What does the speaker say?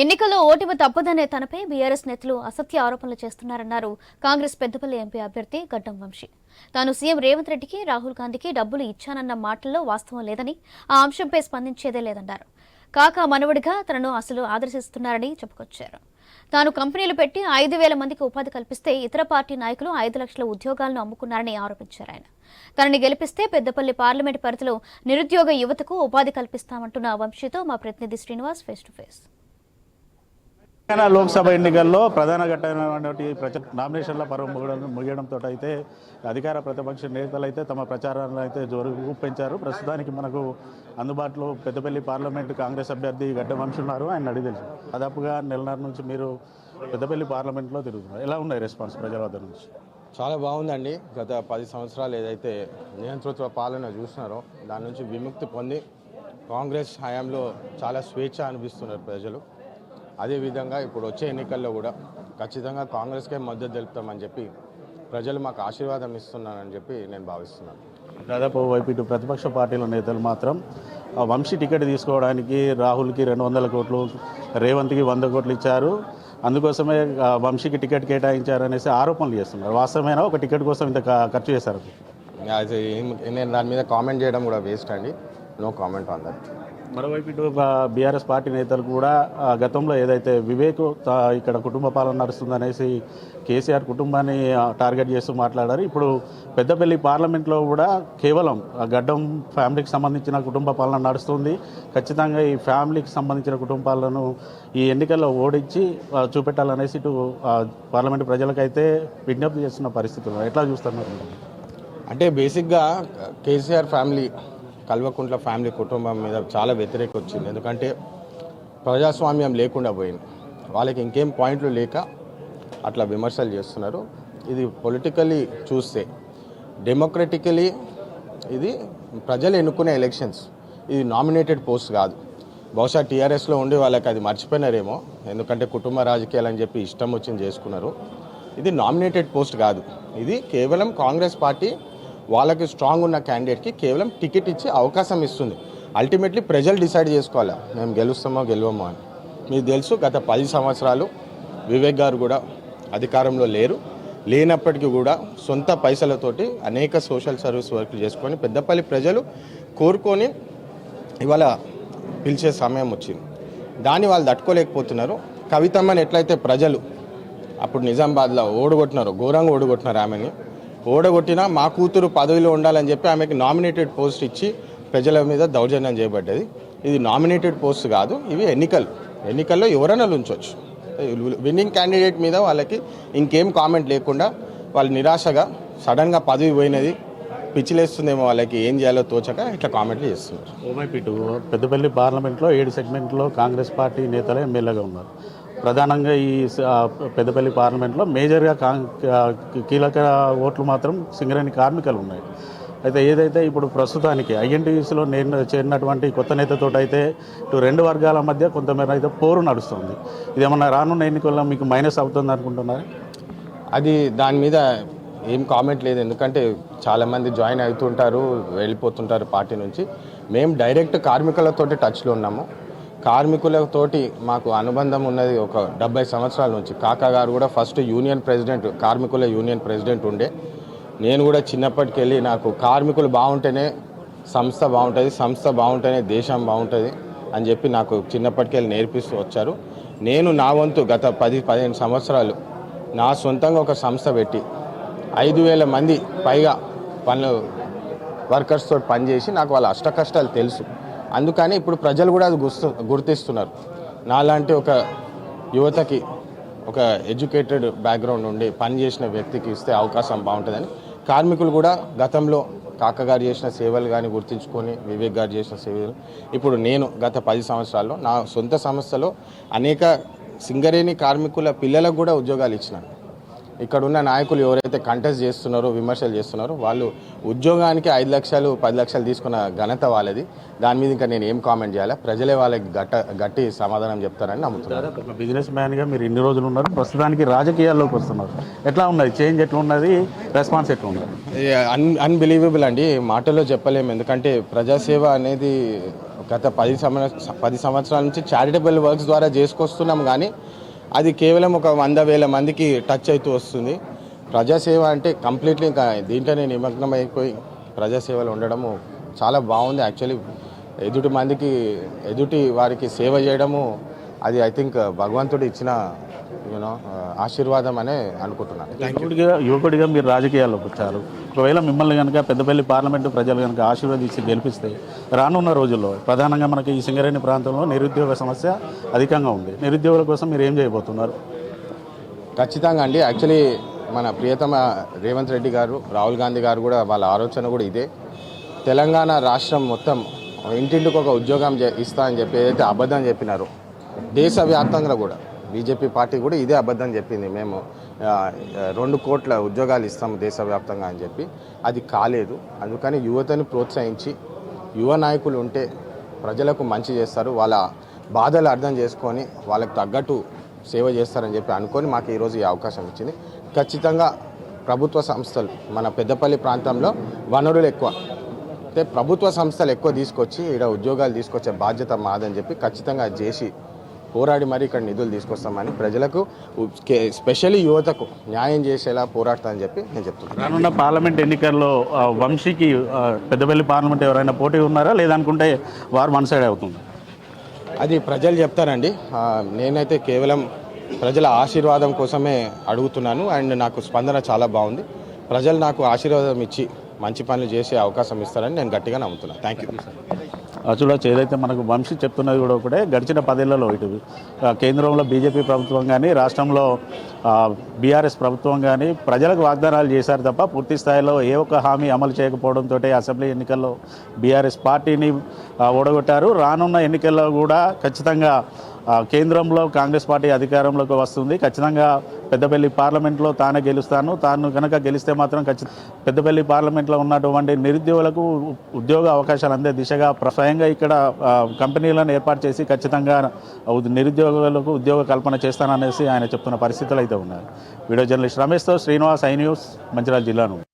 ఎన్నికల్లో ఓటమి తప్పదనే తనపై బీఆర్ఎస్ నేతలు అసత్య ఆరోపణలు చేస్తున్నారన్నారు కాంగ్రెస్ పెద్దపల్లి ఎంపీ అభ్యర్థి గడ్డం వంశీ. తాను సీఎం రేవంత్ రెడ్డికి రాహుల్ గాంధీకి డబ్బులు ఇచ్చానన్న మాటల్లో వాస్తవం లేదని ఆ అంశంపై స్పందించేదే లేదన్నారు. కాక మనవడిగా తనను అసలు ఆదర్శిస్తున్నారని చెప్పుకొచ్చారు. తాను కంపెనీలు పెట్టి ఐదు వేల మందికి ఉపాధి కల్పిస్తే ఇతర పార్టీ నాయకులు ఐదు లక్షల ఉద్యోగాలను అమ్ముకున్నారని ఆరోపించారు ఆయన. తనని గెలిపిస్తే పెద్దపల్లి పార్లమెంటు పరిధిలో నిరుద్యోగ యువతకు ఉపాధి కల్పిస్తామంటున్న వంశీతో మా ప్రతినిధి Srinivas face to face. Telangana Lok Sabha ఎన్నికల్లో ప్రధాన ఘట్టమైనటువంటి ప్రచార నామినేషన్ల పర్వం ముగడం ముగియడంతో అయితే అధికార ప్రతిపక్ష నేతలు అయితే తమ ప్రచారాలను అయితే జోరు పెంచారు ప్రస్తుతానికి మనకు అందుబాటులో పెద్దపల్లి పార్లమెంట్ కాంగ్రెస్ అభ్యర్థి గడ్డ వంశీ ఉన్నారు. ఆయన అడిగి తెలుసు. దాదాపుగా నెలన్నర నుంచి మీరు పెద్దపల్లి పార్లమెంట్లో తిరుగుతున్నారు. ఎలా ఉన్నాయి రెస్పాన్స్ ప్రజల వద్ద నుంచి? చాలా బాగుందండి. గత పది సంవత్సరాలు ఏదైతే నియంతృత్వ పాలన చూస్తున్నారో దాని నుంచి విముక్తి పొంది కాంగ్రెస్ హయాంలో చాలా స్వేచ్ఛ అనిపిస్తున్నారు ప్రజలు. అదేవిధంగా ఇప్పుడు వచ్చే ఎన్నికల్లో కూడా ఖచ్చితంగా కాంగ్రెస్కే మద్దతు తెలుపుతామని చెప్పి ప్రజలు మాకు ఆశీర్వాదం ఇస్తున్నారని చెప్పి నేను భావిస్తున్నాను. దాదాపు వైపు ఇటు ప్రతిపక్ష పార్టీల నేతలు మాత్రం వంశీ టికెట్ తీసుకోవడానికి రాహుల్కి రెండు వందల కోట్లు రేవంత్కి వంద కోట్లు ఇచ్చారు. అందుకోసమే వంశీకి టికెట్ కేటాయించారు అనేసి ఆరోపణలు చేస్తున్నారు. వాస్తవమైన? ఒక టికెట్ కోసం ఇంత ఖర్చు చేశారు? నేను దాని మీద కామెంట్ చేయడం కూడా వేస్ట్ అండి. No comment on that. మరోవైపు ఇటు బీఆర్ఎస్ పార్టీ నేతలు కూడా గతంలో ఏదైతే వివేక్ ఇక్కడ కుటుంబ పాలన నడుస్తుందనేసి కేసీఆర్ కుటుంబాన్ని టార్గెట్ చేస్తూ మాట్లాడారు. ఇప్పుడు పెద్దపల్లి పార్లమెంట్లో కూడా కేవలం ఆ గడ్డం ఫ్యామిలీకి సంబంధించిన కుటుంబ పాలన నడుస్తుంది. ఖచ్చితంగా ఈ ఫ్యామిలీకి సంబంధించిన కుటుంబాలను ఈ ఎన్నికల్లో ఓడించి చూపెట్టాలనేసి ఇటు పార్లమెంట్ ప్రజలకైతే విజ్ఞప్తి చేస్తున్న పరిస్థితులు. ఎట్లా చూస్తున్నారు అంటే బేసిక్గా కేసీఆర్ ఫ్యామిలీ కల్వకుంట్ల ఫ్యామిలీ కుటుంబం మీద చాలా వ్యతిరేక వచ్చింది. ఎందుకంటే ప్రజాస్వామ్యం లేకుండా పోయింది. వాళ్ళకి ఇంకేం పాయింట్లు లేక అట్లా విమర్శలు చేస్తున్నారు. ఇది పొలిటికల్లీ చూస్తే డెమోక్రటికలీ ఇది ప్రజలు ఎన్నుకునే ఎలక్షన్స్ ఇది నామినేటెడ్ పోస్ట్ కాదు. బహుశా టీఆర్ఎస్లో ఉండి వాళ్ళకి అది మర్చిపోయినారేమో. ఎందుకంటే కుటుంబ రాజకీయాలు అని చెప్పి ఇష్టం వచ్చింది చేసుకున్నారు. ఇది నామినేటెడ్ పోస్ట్ కాదు. ఇది కేవలం కాంగ్రెస్ పార్టీ వాళ్ళకి స్ట్రాంగ్ ఉన్న క్యాండిడేట్కి కేవలం టికెట్ ఇచ్చి అవకాశం ఇస్తుంది. అల్టిమేట్లీ ప్రజలు డిసైడ్ చేసుకోవాలా? మేము గెలుస్తామో గెలవమో అని. మీకు తెలుసు గత పది సంవత్సరాలు వివేక్ గారు కూడా అధికారంలో లేరు. లేనప్పటికీ కూడా సొంత పైసలతోటి అనేక సోషల్ సర్వీస్ వర్క్ చేసుకొని పెద్దపల్లి ప్రజలు కోరుకొని ఇవాళ పిలిచే సమయం వచ్చింది. దాన్ని వాళ్ళు తట్టుకోలేకపోతున్నారు. కవితమ్మని ఎట్లయితే ప్రజలు అప్పుడు నిజామాబాద్లో ఓడగొట్టినారు ఘోరంగా ఓడగొట్టినారు ఆమెని. ఓడగొట్టినా మా కూతురు పదవిలో ఉండాలని చెప్పి ఆమెకి నామినేటెడ్ పోస్ట్ ఇచ్చి ప్రజల మీద దౌర్జన్యం చేయబడ్డది. ఇది నామినేటెడ్ పోస్ట్ కాదు ఇవి ఎన్నికలు. ఎన్నికల్లో ఎవరైనా ఉంచవచ్చు విన్నింగ్ క్యాండిడేట్ మీద వాళ్ళకి ఇంకేం కామెంట్ లేకుండా వాళ్ళు నిరాశగా సడన్గా పదవి పోయినది పిచ్చిలేస్తుందేమో వాళ్ళకి ఏం చేయాలో తోచక ఇట్లా కామెంట్లు చేస్తున్నారు. ఓవైపు పెద్దపల్లి పార్లమెంట్లో ఏడు సెగ్మెంట్లో కాంగ్రెస్ పార్టీ నేతలే ఎమ్మెల్యేగా ఉన్నారు. ప్రధానంగా ఈ స- పెద్దపల్లి పార్లమెంట్లో మేజర్గా కాం కీలక ఓట్లు మాత్రం సింగరేణి కార్మికులు ఉన్నాయి. అయితే ఏదైతే ఇప్పుడు ప్రస్తుతానికి ఐఎన్టీసీలో నేను చేరినటువంటి కొత్త నేతతో అయితే ఇటు రెండు వర్గాల మధ్య కొంతమేర అయితే పోరు నడుస్తుంది. ఇదేమన్నా రానున్న ఎన్నికల్లో మీకు మైనస్ అవుతుంది అనుకుంటున్నారా? అది దాని మీద ఏం కామెంట్ లేదు. ఎందుకంటే చాలామంది జాయిన్ అవుతుంటారు వెళ్ళిపోతుంటారు పార్టీ నుంచి. మేము డైరెక్ట్ కార్మికులతోటి టచ్లో ఉన్నాము. కార్మికులతోటి మాకు అనుబంధం ఉన్నది ఒక డెబ్బై సంవత్సరాల నుంచి. కాకా గారు కూడా ఫస్ట్ యూనియన్ ప్రెసిడెంట్ కార్మికుల యూనియన్ ప్రెసిడెంట్ ఉండే. నేను కూడా చిన్నప్పటికెళ్ళి నాకు కార్మికులు బాగుంటేనే సంస్థ బాగుంటుంది సంస్థ బాగుంటేనే దేశం బాగుంటుంది అని చెప్పి నాకు చిన్నప్పటికెళ్ళి నేర్పిస్తూ వచ్చారు. నేను నా వంతు గత పది పదిహేను సంవత్సరాలు నా సొంతంగా ఒక సంస్థ పెట్టి ఐదు వేల మంది పైగా పనులు వర్కర్స్ తోటి పనిచేసి నాకు వాళ్ళ అష్ట కష్టాలు తెలుసు. అందుకని ఇప్పుడు ప్రజలు కూడా అది గుర్తు గుర్తిస్తున్నారు. నాలాంటి ఒక యువతకి ఒక ఎడ్యుకేటెడ్ బ్యాక్గ్రౌండ్ ఉండి పని చేసిన వ్యక్తికి ఇస్తే అవకాశం బాగుంటుందని కార్మికులు కూడా గతంలో కాకగారు చేసిన సేవలు కానీ గుర్తించుకొని వివేక్ గారు చేసిన సేవలు. ఇప్పుడు నేను గత పది సంవత్సరాల్లో నా సొంత సంస్థలో అనేక సింగరేణి కార్మికుల పిల్లలకు కూడా ఉద్యోగాలు ఇచ్చినాను. ఇక్కడ ఉన్న నాయకులు ఎవరైతే కంటెస్ట్ చేస్తున్నారో విమర్శలు చేస్తున్నారో వాళ్ళు ఉద్యోగానికి ఐదు లక్షలు పది లక్షలు తీసుకున్న ఘనత వాళ్ళది. దాని మీద ఇంకా నేను ఏం కామెంట్ చేయాలి? ప్రజలే వాళ్ళకి గట్ట గట్టి సమాధానం చెప్తారని ఒక బిజినెస్ మ్యాన్గా మీరు ఇన్ని రోజులు ఉన్నారు. ప్రస్తుతానికి రాజకీయాల్లోకి వస్తున్నారు. ఎట్లా ఉన్నది? చేంజ్ ఎట్లా ఉన్నది? రెస్పాన్స్ ఎట్లా ఉన్నది? అన్ అన్బిలీవబుల్ అండి. మాటల్లో చెప్పలేము. ఎందుకంటే ప్రజాసేవ అనేది గత పది సంవత్సర పది సంవత్సరాల నుంచి చారిటబుల్ వర్క్స్ ద్వారా చేసుకొస్తున్నాం. కానీ అది కేవలం ఒక వంద వేల మందికి టచ్ అవుతూ వస్తుంది. ప్రజాసేవ అంటే కంప్లీట్లీ ఇంకా దీంట్లోనే నిమగ్నం అయిపోయి ప్రజాసేవలు ఉండడము చాలా బాగుంది. యాక్చువల్లీ ఎదుటి మందికి ఎదుటి వారికి సేవ చేయడము అది ఐ థింక్ భగవంతుడు ఇచ్చిన యూనో ఆశీర్వాదం అనే అనుకుంటున్నాను. యువకుడిగా యువకుడిగా మీరు రాజకీయాల్లోకి వచ్చారు. ఒకవేళ మిమ్మల్ని కనుక పెద్దపల్లి పార్లమెంటు ప్రజలు కనుక ఆశీర్వదించి గెలిపిస్తే రానున్న రోజుల్లో ప్రధానంగా మనకి ఈ సింగరేణి ప్రాంతంలో నిరుద్యోగ సమస్య అధికంగా ఉంది. నిరుద్యోగుల కోసం మీరు ఏం చేయబోతున్నారు? ఖచ్చితంగా అండి. యాక్చువల్లీ మన ప్రియతమ రేవంత్ రెడ్డి గారు రాహుల్ గాంధీ గారు కూడా వాళ్ళ ఆలోచన కూడా ఇదే. తెలంగాణ రాష్ట్రం మొత్తం ఇంటింటికి ఒక ఉద్యోగం ఇస్తా అని చెప్పి ఏదైతే అబద్ధం చెప్పినారో దేశవ్యాప్తంగా కూడా బీజేపీ పార్టీ కూడా ఇదే అబద్ధం చెప్పింది. మేము రెండు కోట్ల ఉద్యోగాలు ఇస్తాము దేశవ్యాప్తంగా అని చెప్పి. అది కాలేదు. అందుకని యువతని ప్రోత్సహించి యువ నాయకులు ఉంటే ప్రజలకు మంచి చేస్తారు. వాళ్ళ బాధలు అర్థం చేసుకొని వాళ్ళకి తగ్గట్టు సేవ చేస్తారని చెప్పి అనుకొని మాకు ఈరోజు ఈ అవకాశం ఇచ్చింది. ఖచ్చితంగా ప్రభుత్వ సంస్థలు మన పెద్దపల్లి ప్రాంతంలో వనరులు ఎక్కువ. అంటే ప్రభుత్వ సంస్థలు ఎక్కువ తీసుకొచ్చి ఇక్కడ ఉద్యోగాలు తీసుకొచ్చే బాధ్యత మాదని చెప్పి ఖచ్చితంగా చేసి పోరాడి మరి ఇక్కడ నిధులు తీసుకొస్తామని ప్రజలకు స్పెషల్లీ యువతకు న్యాయం చేసేలా పోరాడతామని చెప్పి నేను చెప్తున్నాను. రానున్న పార్లమెంట్ ఎన్నికల్లో వంశీకి పెద్దపల్లి పార్లమెంట్ ఎవరైనా పోటీ ఉన్నారా? లేదనుకుంటే వారు వన్ సైడ్ అవుతుంది. అది ప్రజలు చెప్తారండి. నేనైతే కేవలం ప్రజల ఆశీర్వాదం కోసమే అడుగుతున్నాను. అండ్ నాకు స్పందన చాలా బాగుంది. ప్రజలు నాకు ఆశీర్వాదం ఇచ్చి మంచి పనులు చేసే అవకాశం ఇస్తారని నేను గట్టిగా నమ్ముతున్నాను థ్యాంక్ యూ. చూడొచ్చు ఏదైతే మనకు వంశీ చెప్తున్నది కూడా ఒకటే గడిచిన పదేళ్ళలో ఇటు కేంద్రంలో బీజేపీ ప్రభుత్వం కానీ రాష్ట్రంలో బీఆర్ఎస్ ప్రభుత్వం కానీ ప్రజలకు వాగ్దానాలు చేశారు తప్ప పూర్తి స్థాయిలో ఏ ఒక్క హామీ అమలు చేయకపోవడంతో అసెంబ్లీ ఎన్నికల్లో బీఆర్ఎస్ పార్టీని ఓడగొట్టారు. రానున్న ఎన్నికల్లో కూడా ఖచ్చితంగా కేంద్రంలో కాంగ్రెస్ పార్టీ అధికారంలోకి వస్తుంది. ఖచ్చితంగా పెద్దపల్లి పార్లమెంట్లో తానే గెలుస్తాను. తాను కనుక గెలిస్తే మాత్రం ఖచ్చితంగా పెద్దపల్లి పార్లమెంట్లో ఉన్నటువంటి నిరుద్యోగులకు ఉద్యోగ అవకాశాలు అందే దిశగా ప్ర- స్వయంగా ఇక్కడ కంపెనీలను ఏర్పాటు చేసి ఖచ్చితంగా నిరుద్యోగులకు ఉద్యోగ కల్పన చేస్తాననేసి ఆయన చెప్తున్న పరిస్థితులు అయితే ఉన్నాయి వీడియో జర్నలిస్ట్ రమేష్తో శ్రీనివాస్ ఐ న్యూస్ మంచిర్యాల జిల్లాను.